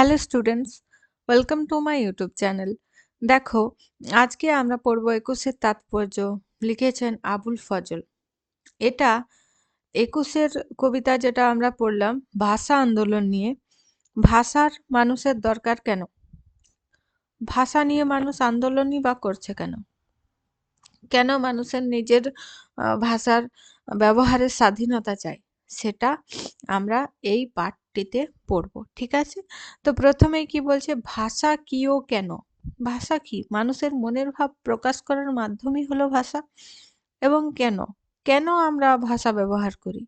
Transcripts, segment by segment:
Hello students, welcome to my YouTube channel. দেখো, আজকে আমরা পড়ব একুশের তাৎপর্য, লিখেছেন আবুল ফজল। এটা একুশের কবিতা যেটা আমরা পড়লাম, ভাষা আন্দোলন নিয়ে। ভাষার মানুষের দরকার কেন? ভাষা নিয়ে মানুষ আন্দোলনই বা করছে কেন? কেন মানুষের নিজের ভাষার ব্যবহারের স্বাধীনতা চাই সেটা আমরা এই পাঠটিতে পড়ব, ঠিক আছে? তো প্রথমেই কি বলছে, ভাষা কি ও কেন? ভাষা কি? মানুষের মনের ভাব প্রকাশ করার মাধ্যমই হলো ভাষা। এবং কেন? কেন আমরা ভাষা ব্যবহার করি?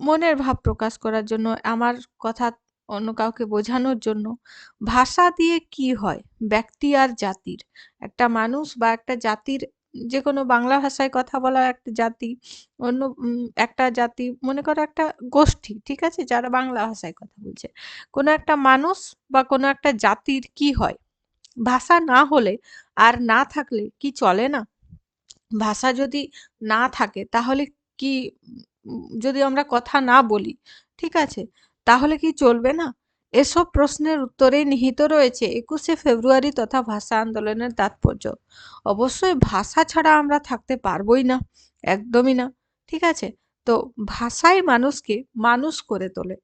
মনের ভাব প্রকাশ করার জন্য, আমার কথা অন্য কাউকে বোঝানোর জন্য। ভাষা দিয়ে কি হয়? ব্যক্তি আর জাতির। একটা মানুষ বা একটা জাতির যে কোনো বাংলা ভাষায় কথা বলা একটা জাতি, অন্য একটা জাতি, মনে করো একটা গোষ্ঠী, ঠিক আছে? যারা বাংলা ভাষায় কথা বলছে। কোনো একটা মানুষ বা কোনো একটা জাতির কি হয়? ভাষা না হলে আর না থাকলে কি চলে না? ভাষা যদি না থাকে, তাহলে কি যদি আমরা কথা না বলি, ঠিক আছে? তাহলে কি চলবে না? এসব প্রশ্নের উত্তরে নিহিত রয়েছে একুশে ফেব্রুয়ারি তথা ভাষা আন্দোলনের তাৎপর্য। অবশ্যই ভাষা ছাড়া আমরা থাকতে পারবই না, একদমই না, ঠিক আছে? তো ভাষাই মানুষকে মানুষ করে তোলে।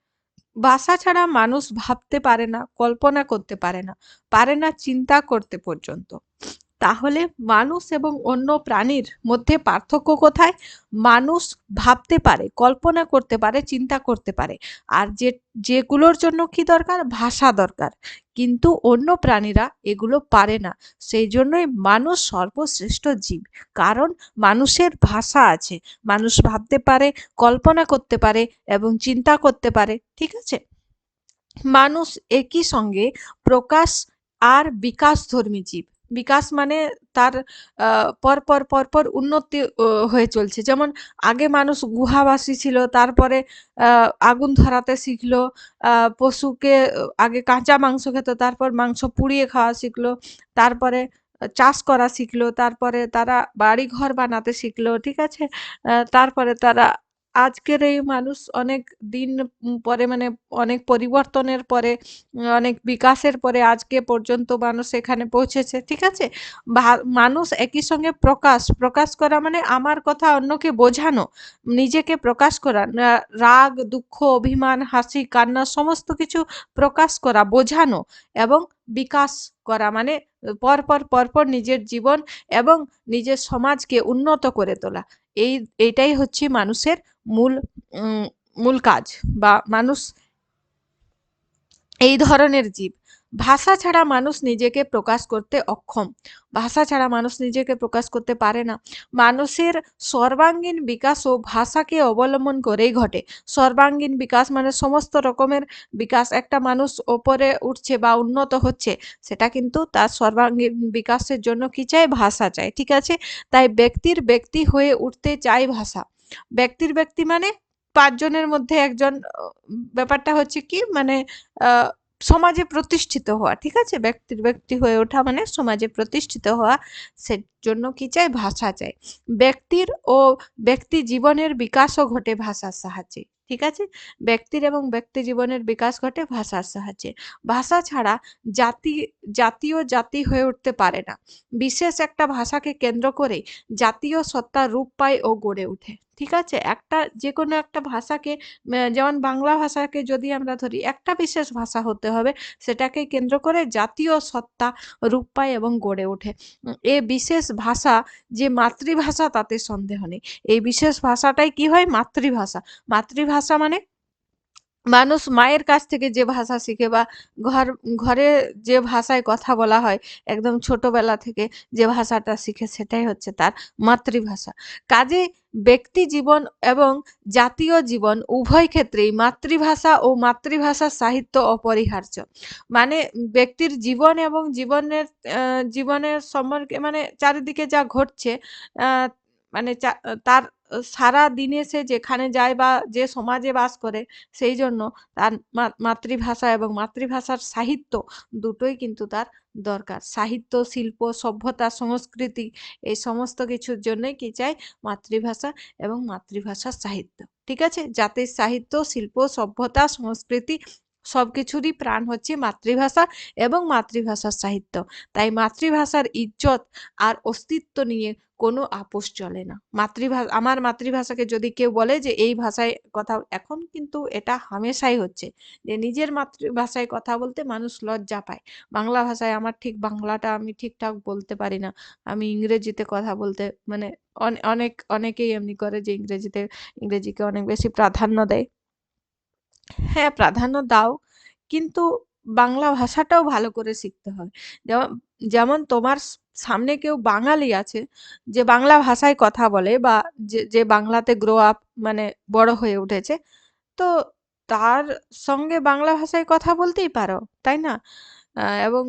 ভাষা ছাড়া মানুষ ভাবতে পারে না, কল্পনা করতে পারে না পারে না চিন্তা করতে পর্যন্ত। তাহলে মানুষ এবং অন্য প্রাণীর মধ্যে পার্থক্য কোথায়? মানুষ ভাবতে পারে, কল্পনা করতে পারে, চিন্তা করতে পারে। আর যে, যেগুলোর জন্য কি দরকার? ভাষা দরকার। কিন্তু অন্য প্রাণীরা এগুলো পারে না। সেই জন্যই মানুষ সর্বশ্রেষ্ঠ জীব। কারণ মানুষের ভাষা আছে। মানুষ ভাবতে পারে, কল্পনা করতে পারে এবং চিন্তা করতে পারে। ঠিক আছে? মানুষ একই সঙ্গে প্রকাশ আর বিকাশ ধর্মী জীব। বিকাশ মানে তার পরপর পরপর উন্নতি হয়ে চলছে। যেমন আগে মানুষ গুহাবাসী ছিল, তারপরে আগুন ধরাতে শিখলো পশুকে, আগে কাঁচা মাংস খেত, তারপর মাংস পুড়িয়ে খাওয়া শিখলো, তারপরে চাষ করা শিখলো, তারপরে তারা বাড়ি ঘর বানাতে শিখলো, ঠিক আছে? তারপরে তারা আজকের এই মানুষ অনেক দিন পরে মানে অনেক পরিবর্তনের পরে অনেক বিকাশের পরে আজকে পর্যন্ত মানুষ এখানে পৌঁছেছে, ঠিক আছে? মানুষ একই সঙ্গে প্রকাশ প্রকাশ করা মানে আমার কথা অন্যকে বোঝানো, নিজেকে প্রকাশ করা রাগ, দুঃখ, অভিমান, হাসি, কান্না, সমস্ত কিছু প্রকাশ করা, বোঝানো। এবং বিকাশ করা মানে পরপর পরপর নিজের জীবন এবং নিজের সমাজকে উন্নত করে তোলা। এই এইটাই হচ্ছে মানুষের মূল মূল কাজ বা মানুষ এই ধরনের জীব। ভাষা ছাড়া মানুষ নিজেকে প্রকাশ করতে অক্ষম। ভাষা ছাড়া মানুষ নিজেকে প্রকাশ করতে পারে না। মানুষের সর্বাঙ্গীন বিকাশও ভাষাকে অবলম্বন করেই ঘটে। সর্বাঙ্গীন বিকাশ মানে সমস্ত রকমের বিকাশ। একটা মানুষ ওপরে উঠছে বা উন্নত হচ্ছে, সেটা কিন্তু তার সর্বাঙ্গীন বিকাশের জন্য কি চাই ভাষা চাই ঠিক আছে? তাই ব্যক্তির ব্যক্তি হয়ে উঠতে চাই ভাষা। ব্যক্তির ব্যক্তি মানে পাঁচজনের মধ্যে একজন, ব্যাপারটা হচ্ছে কি? মানে সমাজে প্রতিষ্ঠিত হওয়া, ঠিক আছে? ব্যক্তির ব্যক্তি হয়ে ওঠা মানে সমাজে প্রতিষ্ঠিত হওয়া সে জন্য কি চাই? ভাষা চাই। ব্যক্তির ও ব্যক্তি জীবনের বিকাশও ঘটে ভাষার সাহায্যে, ঠিক আছে? ব্যক্তির এবং ব্যক্তি জীবনের বিকাশ ঘটে ভাষার সাহায্যে। ভাষা ছাড়া জাতি, জাতীয় জাতি হয়ে উঠতে পারে না। বিশেষ একটা ভাষাকে কেন্দ্র করে জাতীয় সত্তা রূপ পায় ও গড়ে ওঠে। ঠিক আছে? একটা যে কোনো একটা ভাষাকে যেমন বাংলা ভাষাকে যদি আমরা ধরি, একটা বিশেষ ভাষা হতে হবে, সেটাকে কেন্দ্র করে জাতীয় সত্তা রূপ পায় এবং গড়ে ওঠে। এ বিশেষ ভাষা যে মাতৃভাষা, তাতে সন্দেহ নেই। এই বিশেষ ভাষাটাই কি হয়? মাতৃভাষা। মাতৃভাষা মানে মানুষ মায়ের কাছ থেকে যে ভাষা শিখে বা ঘর, ঘরে যে ভাষায় কথা বলা হয়, একদম ছোটবেলা থেকে যে ভাষাটা শিখে, সেটাই হচ্ছে তার মাতৃভাষা। কাজে ব্যক্তি জীবন এবং জাতীয় জীবন উভয় ক্ষেত্রেই মাতৃভাষা ও মাতৃভাষা সাহিত্য অপরিহার্য। মানে ব্যক্তির জীবন এবং জীবনের জীবনের সম্পর্কে মানে চারিদিকে যা ঘটছে মানে তার সারা দিনে সে যেখানে যায় বা যে সমাজে বাস করে, সেই জন্য তার মাতৃভাষা এবং মাতৃভাষার সাহিত্য দুটোই কিন্তু তার দরকার। সাহিত্য, শিল্প, সভ্যতা, সংস্কৃতি, এই সমস্ত কিছুর জন্যই কি চাই? মাতৃভাষা এবং মাতৃভাষার সাহিত্য। ঠিক আছে? জাতির সাহিত্য, শিল্প, সভ্যতা, সংস্কৃতি সব কিছুরই প্রাণ হচ্ছে মাতৃভাষা এবং মাতৃভাষার সাহিত্য। তাই মাতৃভাষার ইজ্জত আর অস্তিত্ব নিয়ে কোনো আপোষ চলে না। মাতৃভাষা আমার মাতৃভাষাকে যদি কেউ বলে যে এই ভাষায় কথা এখন কিন্তু এটা হামেশাই হচ্ছে যে নিজের মাতৃভাষায় কথা বলতে মানুষ লজ্জা পায়। বাংলা ভাষায় আমার ঠিক বাংলাটা আমি ঠিকঠাক বলতে পারি না। আমি ইংরেজিতে কথা বলতে মানে অনেক, অনেকেই এমনি করে যে ইংরেজিতে, ইংরেজিকে অনেক বেশি প্রাধান্য দেয়। হ্যাঁ প্রাধান্য দাও। কিন্তু বাংলা ভাষাটাও ভালো করে শিখতে হয়। যেমন যেমন তোমার সামনে কেউ বাঙালি আছে, যে বাংলা ভাষায় কথা বলে বা যে যে বাংলাতে গ্রো আপ মানে বড় হয়ে উঠেছে, তো তার সঙ্গে বাংলা ভাষায় কথা বলতেই পারো, তাই না? এবং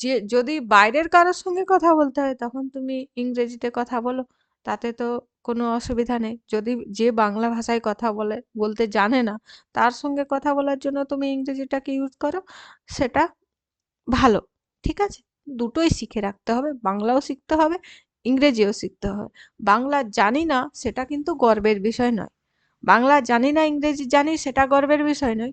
যে, যদি বাইরের কারোর সঙ্গে কথা বলতে হয়, তখন তুমি ইংরেজিতে কথা বলো। তাতে তো কোনো অসুবিধা নেই। যদি যে বাংলা ভাষায় কথা বলে, বলতে জানে না, তার সঙ্গে কথা বলার জন্য তুমি ইংরেজিটাকে ইউজ করো, সেটা ভালো, ঠিক আছে? দুটোই শিখে রাখতে হবে, বাংলাও শিখতে হবে, ইংরেজিও শিখতে হবে। বাংলা জানি না, সেটা কিন্তু গর্বের বিষয় নয়। বাংলা জানি না, ইংরেজি জানি, সেটা গর্বের বিষয় নয়।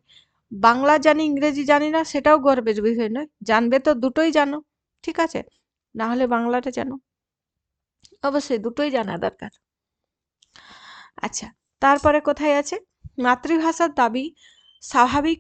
বাংলা জানি, ইংরেজি জানি না, সেটাও গর্বের বিষয় নয়। জানবে তো দুটোই জানো, ঠিক আছে? না হলে বাংলাটা জানো। অবশ্যই দুটোই জানা দরকার। আচ্ছা তারপরে কোথায় আছে? মাতৃভাষার দাবি স্বাভাবিক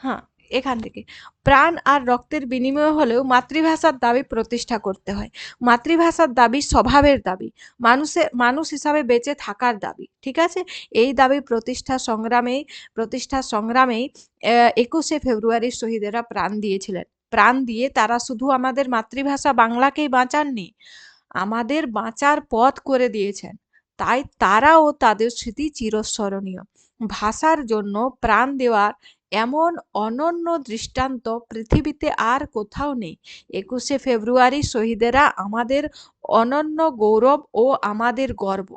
হ্যাঁ এখান থেকে। প্রাণ আর রক্তের বিনিময় হলেও মাতৃভাষার দাবি প্রতিষ্ঠা করতে হয়। মাতৃভাষার দাবি স্বভাবের দাবি মানুষের মানুষ হিসাবে বেঁচে থাকার দাবি, ঠিক আছে? এই দাবি প্রতিষ্ঠা সংগ্রামেই প্রতিষ্ঠা সংগ্রামেই একুশে ফেব্রুয়ারি শহীদেরা প্রাণ দিয়েছিলেন। প্রাণ দিয়ে তারা শুধু আমাদের মাতৃভাষা বাংলাকেই বাঁচাননি, আমাদের বাঁচার পথ করে দিয়েছেন। তাই তারাও তাদের স্মৃতি চিরস্মরণীয়। ভাষার জন্য প্রাণ দেওয়ার এমন অনন্য দৃষ্টান্ত পৃথিবীতে আর কোথাও নেই। একুশে ফেব্রুয়ারি শহীদেরা আমাদের অনন্য গৌরব ও আমাদের গর্ব।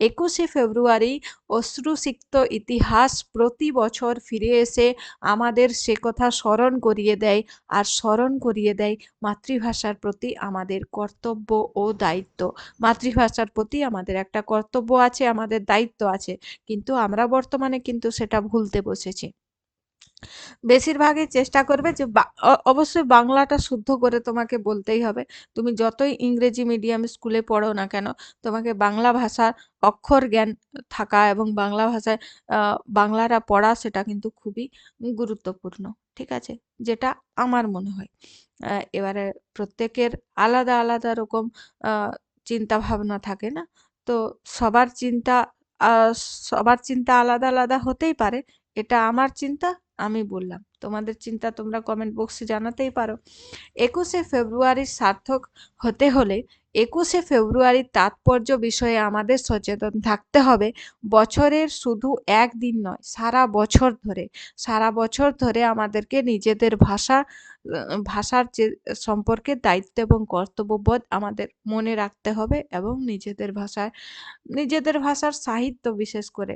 একুশে ফেব্রুয়ারি অশ্রুসিক্ত ইতিহাস প্রতি বছর ফিরে এসে আমাদের সে কথা স্মরণ করিয়ে দেয় আর স্মরণ করিয়ে দেয় মাতৃভাষার প্রতি আমাদের কর্তব্য ও দায়িত্ব। মাতৃভাষার প্রতি আমাদের একটা কর্তব্য আছে, আমাদের দায়িত্ব আছে, কিন্তু আমরা বর্তমানে কিন্তু সেটা ভুলতে বসেছি। বেশিরভাগই চেষ্টা করবে যে অবশ্যই বাংলাটা শুদ্ধ করে তোমাকে বলতেই হবে। তুমি যতই ইংরেজি মিডিয়াম স্কুলে পড়ো না কেন, তোমাকে বাংলা ভাষার অক্ষর জ্ঞান থাকা এবং বাংলা ভাষায় বাংলাটা পড়া সেটা কিন্তু খুবই গুরুত্বপূর্ণ, ঠিক আছে? যেটা আমার মনে হয়। এবারে প্রত্যেকের আলাদা আলাদা রকম চিন্তা ভাবনা থাকে না? তো সবার চিন্তা সবার চিন্তা আলাদা আলাদা হতেই পারে, এটা আমার চিন্তা। আমি বললাম। তোমাদের চিন্তা তোমরা কমেন্ট বক্সে জানাতেই পারো। একুশে ফেব্রুয়ারি সার্থক হতে হলে একুশে ফেব্রুয়ারির তাৎপর্য বিষয়ে আমাদের সচেতন থাকতে হবে। বছরের শুধু একদিন নয়, সারা বছর ধরে, সারা বছর ধরে আমাদেরকে নিজেদের ভাষা ভাষার যে সম্পর্কে দায়িত্ব এবং কর্তব্যবোধ আমাদের মনে রাখতে হবে এবং নিজেদের ভাষায়, নিজেদের ভাষার সাহিত্য বিশেষ করে।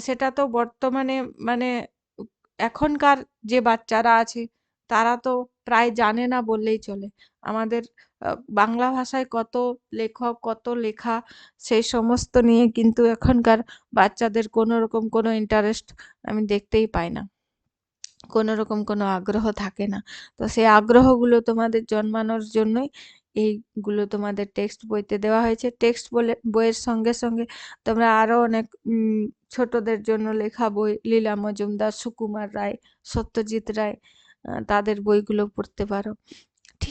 সেটা তো বর্তমানে মানে এখনকার যে বাচ্চারা আছে, তারা তো প্রায় জানে না বললেই চলে। আমাদের বাংলা ভাষায় কত লেখক, কত লেখা, সেই সমস্ত নিয়ে কিন্তু এখনকার বাচ্চাদের কোনো রকম কোনো ইন্টারেস্ট আমি দেখতেই পাই না। কোনো রকম কোনো আগ্রহ থাকে না। তো সেই আগ্রহগুলো তোমাদের জন্মানোর জন্যই এইগুলো তোমাদের টেক্সট বইতে দেওয়া হয়েছে। টেক্সট বলে, বইয়ের সঙ্গে সঙ্গে তোমরা আরও অনেক ছোটদের জন্য লেখা বই, লীলা মজুমদার, সুকুমার রায়, সত্যজিৎ রায় তাদের বইগুলো পড়তে পারো।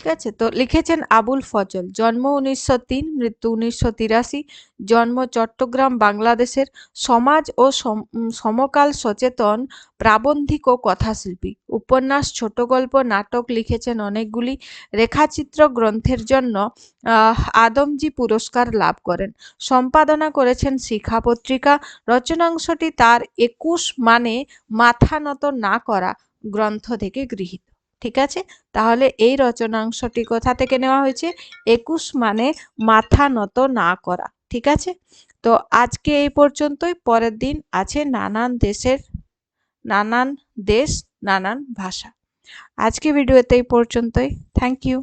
ঠিক আছে? তো লিখেছেন আবুল ফজল, জন্ম উনিশশো তিন, মৃত্যু উনিশশো তিরাশি, জন্ম চট্টগ্রাম, বাংলাদেশের সমাজ ও সমকাল সচেতন, প্রাবন্ধিক ও কথাশিল্পী। উপন্যাস, ছোট গল্প, নাটক লিখেছেন অনেকগুলি। রেখাচিত্র গ্রন্থের জন্য আদমজি পুরস্কার লাভ করেন। সম্পাদনা করেছেন শিখা পত্রিকা। রচনাংশটি তার একুশ মানে মাথা নত না করা গ্রন্থ থেকে গৃহীত। ঠিক আছে? তাহলে এই রচনাংশটি কোথা থেকে নেওয়া হয়েছে? একুশ মানে মাথা নত না করা, ঠিক আছে? তো আজকে এই পর্যন্তই, পরের দিন আছে নানান দেশের, নানান দেশ, নানান ভাষা। আজকে ভিডিওতে এই পর্যন্তই থ্যাংক ইউ